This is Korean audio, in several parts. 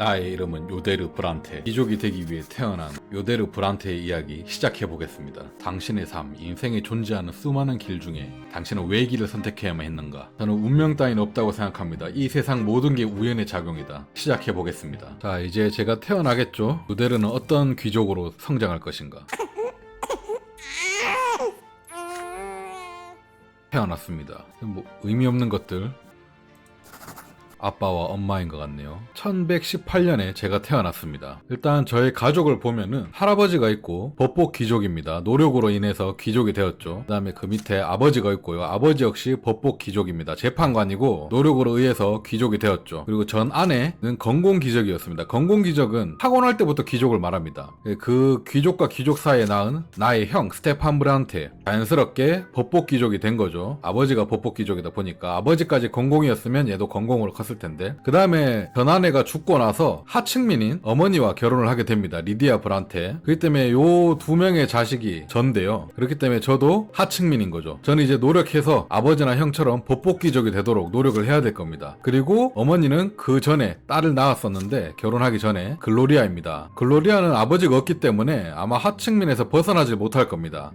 나의 이름은 요데르 브란테. 귀족이 되기 위해 태어난 요데르 브란테의 이야기 시작해 보겠습니다. 당신의 삶, 인생에 존재하는 수많은 길 중에 당신은 왜 길을 선택해야만 했는가? 저는 운명 따윈 없다고 생각합니다. 이 세상 모든 게 우연의 작용이다. 시작해 보겠습니다. 자, 이제 제가 태어나겠죠? 요데르는 어떤 귀족으로 성장할 것인가? 태어났습니다. 뭐 의미 없는 것들 아빠와 엄마인 것 같네요. 1118년에 제가 태어났습니다. 일단 저의 가족을 보면은 할아버지가 있고 법복 귀족입니다. 노력으로 인해서 귀족이 되었죠. 그 다음에 그 밑에 아버지가 있고요. 아버지 역시 법복 귀족입니다. 재판관이고 노력으로 의해서 귀족이 되었죠. 그리고 전 아내는 건공 귀족이었습니다. 건공 귀족은 타고날 때부터 귀족을 말합니다. 그 귀족과 귀족 사이에 낳은 나의 형 스테판 브란테 자연스럽게 법복 귀족이 된 거죠. 아버지가 법복 귀족이다 보니까 아버지까지 건공이었으면 얘도 건공으로 컸을 텐데 그 다음에 전아내가 죽고 나서 하층민인 어머니와 결혼을 하게 됩니다. 리디아 브란테 그렇기 때문에 요 두 명의 자식이 전데요. 그렇기 때문에 저도 하층민인 거죠. 저는 이제 노력해서 아버지나 형처럼 법복 귀족이 되도록 노력을 해야 될 겁니다. 그리고 어머니는 그 전에 딸을 낳았었는데 결혼하기 전에 글로리아입니다. 글로리아는 아버지가 없기 때문에 아마 하층민에서 벗어나질 못할 겁니다.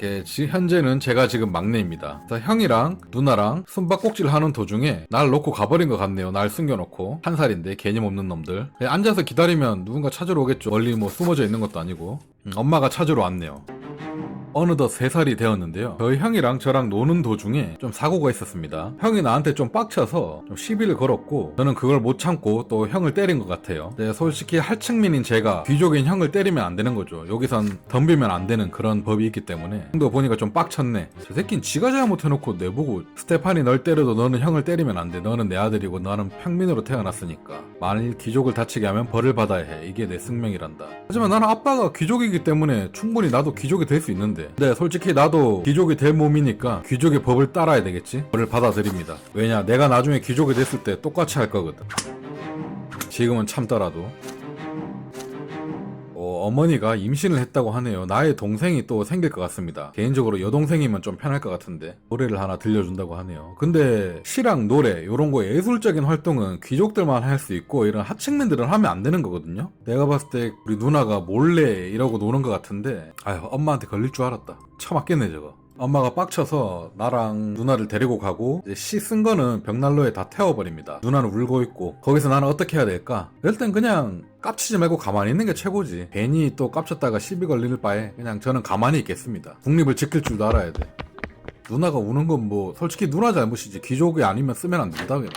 현재는 제가 지금 막내입니다. 형이랑 누나랑 숨바꼭질 하는 도중에 날 놓고 가버린 것 같네요. 날 숨 겨놓고 한 살인데 개념 없는 놈들. 그냥 앉아서 기다리면 누군가 찾으러 오겠죠. 멀리 뭐 숨어져 있는 것도 아니고 음, 엄마가 찾으러 왔네요. 어느덧 3살이 되었는데요. 저희 형이랑 저랑 노는 도중에 좀 사고가 있었습니다. 형이 나한테 좀 빡쳐서 좀 시비를 걸었고 저는 그걸 못 참고 또 형을 때린 것 같아요. 근데 솔직히 할층민인 제가 귀족인 형을 때리면 안 되는 거죠. 여기선 덤비면 안 되는 그런 법이 있기 때문에 형도 보니까 좀 빡쳤네. 저 새끼는 지가 잘못해놓고 내보고 스테판이 널 때려도 너는 형을 때리면 안 돼. 너는 내 아들이고 너는 평민으로 태어났으니까. 만일 귀족을 다치게 하면 벌을 받아야 해. 이게 내 숙명이란다. 하지만 나는 아빠가 귀족이기 때문에 충분히 나도 귀족이 될 수 있는데. 근데 솔직히 나도 귀족이 될 몸이니까 귀족의 법을 따라야 되겠지? 벌을 받아들입니다. 왜냐, 내가 나중에 귀족이 됐을 때 똑같이 할 거거든. 지금은 참더라도. 어, 어머니가 임신을 했다고 하네요. 나의 동생이 또 생길 것 같습니다. 개인적으로 여동생이면 좀 편할 것 같은데 노래를 하나 들려준다고 하네요. 근데 시랑 노래 이런 거 예술적인 활동은 귀족들만 할 수 있고 이런 하층민들은 하면 안 되는 거거든요. 내가 봤을 때 우리 누나가 몰래 이러고 노는 것 같은데 아휴 엄마한테 걸릴 줄 알았다. 처맞겠네 저거. 엄마가 빡쳐서 나랑 누나를 데리고 가고 시쓴 거는 벽난로에 다 태워버립니다. 누나는 울고 있고 거기서 나는 어떻게 해야 될까? 일단 그냥 깝치지 말고 가만히 있는 게 최고지. 괜히 또 깝쳤다가 시비 걸릴 바에 그냥 저는 가만히 있겠습니다. 국립을 지킬 줄도 알아야 돼. 누나가 우는 건 뭐 솔직히 누나 잘못이지 귀족이 아니면 쓰면 안 된다 그냥.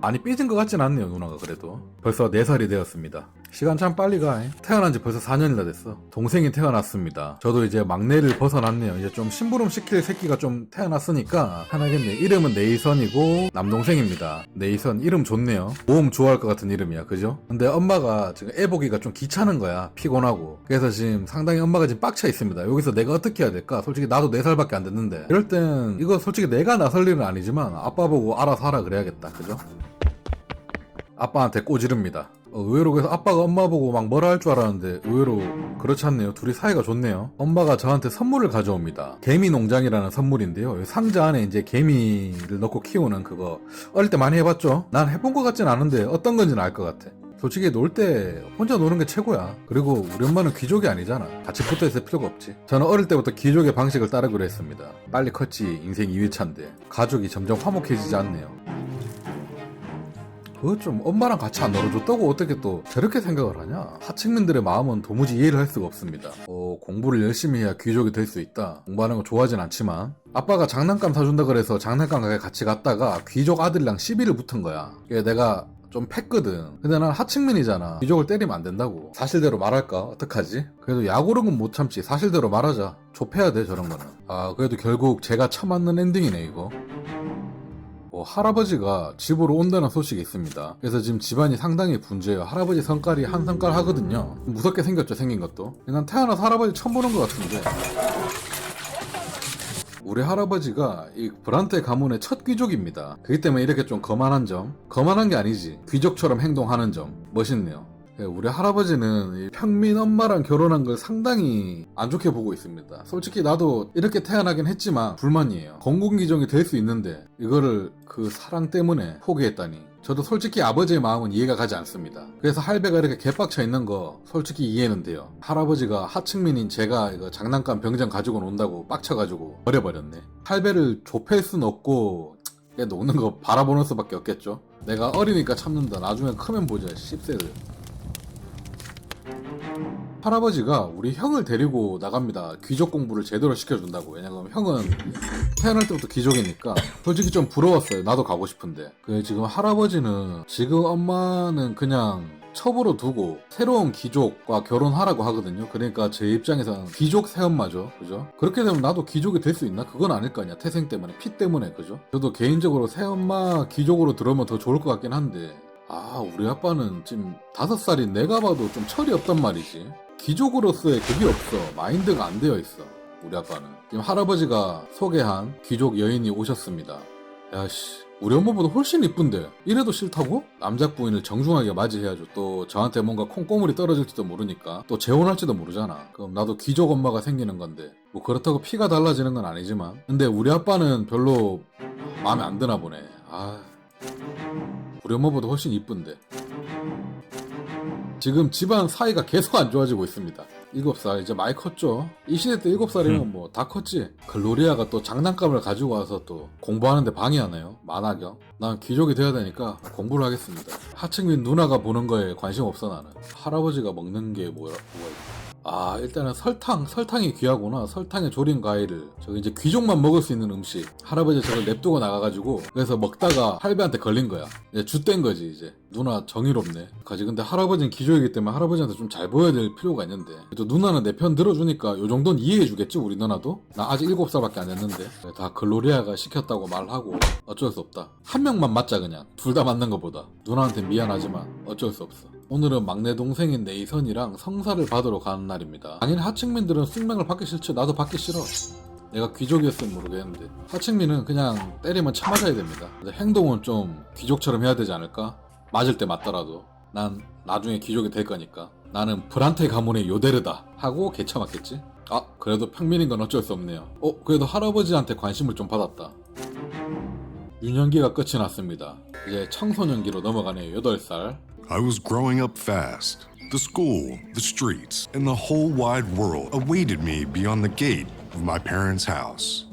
많이 삐진 것 같진 않네요 누나가 그래도 벌써 4살이 되었습니다 시간 참 빨리 가. 태어난 지 벌써 4년이나 됐어. 동생이 태어났습니다. 저도 이제 막내를 벗어났네요. 이제 좀 심부름 시킬 새끼가 좀 태어났으니까 편하겠네. 이름은 네이선이고 남동생입니다. 네이선 이름 좋네요. 모험 좋아할 것 같은 이름이야. 그죠? 근데 엄마가 지금 애 보기가 좀 귀찮은 거야. 피곤하고. 그래서 지금 상당히 엄마가 지금 빡쳐 있습니다. 여기서 내가 어떻게 해야 될까? 솔직히 나도 4살밖에 안 됐는데. 이럴 땐 이거 솔직히 내가 나설 일은 아니지만 아빠 보고 알아서 하라 그래야겠다. 그죠? 아빠한테 꼬지릅니다. 어, 의외로 그래서 아빠가 엄마 보고 막 뭐라 할 줄 알았는데 의외로 그렇지 않네요. 둘이 사이가 좋네요. 엄마가 저한테 선물을 가져옵니다. 개미 농장이라는 선물인데요. 이 상자 안에 이제 개미를 넣고 키우는 그거 어릴 때 많이 해봤죠? 난 해본 것 같진 않은데 어떤 건지는 알 것 같아. 솔직히 놀 때 혼자 노는 게 최고야. 그리고 우리 엄마는 귀족이 아니잖아. 같이 붙어 있을 필요가 없지. 저는 어릴 때부터 귀족의 방식을 따르기로 했습니다. 빨리 컸지 인생 2회차인데 가족이 점점 화목해지지 않네요. 그거 좀 엄마랑 같이 안 놀아줬다고 어떻게 또 저렇게 생각을 하냐? 하층민들의 마음은 도무지 이해를 할 수가 없습니다. 어, 공부를 열심히 해야 귀족이 될 수 있다. 공부하는 거 좋아하진 않지만 아빠가 장난감 사준다 그래서 장난감 가게 같이 갔다가 귀족 아들이랑 시비를 붙은 거야. 그게 내가 좀 팼거든. 근데 난 하층민이잖아. 귀족을 때리면 안 된다고. 사실대로 말할까? 어떡하지? 그래도 약오르는 못 참지. 사실대로 말하자. 좁혀야 돼, 저런 거는. 아, 그래도 결국 제가 처맞는 엔딩이네, 이거. 어, 할아버지가 집으로 온다는 소식이 있습니다. 그래서 지금 집안이 상당히 분주해요. 할아버지 성깔이 한 성깔 하거든요. 무섭게 생겼죠, 생긴 것도. 난 태어나서 할아버지 처음 보는 것 같은데. 우리 할아버지가 이 브란테 가문의 첫 귀족입니다. 그렇기 때문에 이렇게 좀 거만한 점, 거만한 게 아니지. 귀족처럼 행동하는 점, 멋있네요. 예, 우리 할아버지는 이 평민 엄마랑 결혼한 걸 상당히 안 좋게 보고 있습니다. 솔직히 나도 이렇게 태어나긴 했지만 불만이에요. 건국기종이 될 수 있는데 이거를 그 사랑 때문에 포기했다니 저도 솔직히 아버지의 마음은 이해가 가지 않습니다. 그래서 할배가 이렇게 개빡쳐 있는 거 솔직히 이해는 돼요. 할아버지가 하층민인 제가 이거 장난감 병장 가지고 논다고 빡쳐가지고 버려버렸네. 할배를 좁힐 순 없고 그냥 노는 거 바라보는 수밖에 없겠죠. 내가 어리니까 참는다. 나중에 크면 보자. 10세를. 할아버지가 우리 형을 데리고 나갑니다. 귀족 공부를 제대로 시켜준다고. 왜냐면 형은 태어날 때부터 귀족이니까 솔직히 좀 부러웠어요. 나도 가고 싶은데. 그 지금 할아버지는 지금 엄마는 그냥 첩으로 두고 새로운 귀족과 결혼하라고 하거든요. 그러니까 제 입장에서는 귀족 새엄마죠. 그죠? 그렇게 되면 나도 귀족이 될 수 있나? 그건 아닐 거 아니야. 태생 때문에, 피 때문에. 그죠? 저도 개인적으로 새엄마 귀족으로 들어오면 더 좋을 것 같긴 한데 아, 우리 아빠는 지금 다섯 살인 내가 봐도 좀 철이 없단 말이지. 귀족으로서의 그게 없어. 마인드가 안 되어 있어. 우리 아빠는. 지금 할아버지가 소개한 귀족 여인이 오셨습니다. 야씨, 우리 엄마보다 훨씬 이쁜데 이래도 싫다고? 남자 부인을 정중하게 맞이해야죠. 또 저한테 뭔가 콩고물이 떨어질지도 모르니까 또 재혼할지도 모르잖아. 그럼 나도 귀족 엄마가 생기는 건데 뭐 그렇다고 피가 달라지는 건 아니지만 근데 우리 아빠는 별로 마음에 안 드나 보네. 아, 우리 엄마보다 훨씬 이쁜데. 지금 집안 사이가 계속 안 좋아지고 있습니다. 7살 이제 많이 컸죠. 이 시대 때 7살이면 뭐 다 컸지. 글로리아가 또 장난감을 가지고 와서 또 공부하는데 방해하네요. 만화경. 난 귀족이 돼야 되니까 공부를 하겠습니다. 하층민 누나가 보는 거에 관심 없어 나는. 할아버지가 먹는 게 뭐야, 뭐가 있어. 아 일단은 설탕 설탕이 귀하구나. 설탕에 졸인 과일을 저기 이제 귀족만 먹을 수 있는 음식. 할아버지 저걸 냅두고 나가가지고 그래서 먹다가 할배한테 걸린 거야. 이제 jut된 거지 이제. 누나 정의롭네. 가지. 근데 할아버지는 귀족이기 때문에 할아버지한테 좀 잘 보여야 될 필요가 있는데. 그래도 누나는 내 편 들어주니까 요 정도는 이해해 주겠지 우리 누나도? 나 아직 7살밖에 안 됐는데. 다 글로리아가 시켰다고 말하고 어쩔 수 없다. 한 명만 맞자 그냥. 둘 다 맞는 것보다. 누나한테 미안하지만 어쩔 수 없어 오늘은 막내 동생인 네이선이랑 성사를 받으러 가는 날입니다. 당연히 하층민들은 숙명을 받기 싫죠. 나도 받기 싫어. 내가 귀족이었으면 모르겠는데 하층민은 그냥 때리면 참아줘야 됩니다. 행동은 좀 귀족처럼 해야 되지 않을까? 맞을 때 맞더라도 난 나중에 귀족이 될 거니까 나는 브란테 가문의 요데르다 하고 개참았겠지? 아 그래도 평민인 건 어쩔 수 없네요. 어 그래도 할아버지한테 관심을 좀 받았다. 유년기가 끝이 났습니다. 이제 청소년기로 넘어가네요. 8살. I was growing up fast. The school, the streets, and the whole wide world awaited me beyond the gate of my parents' house.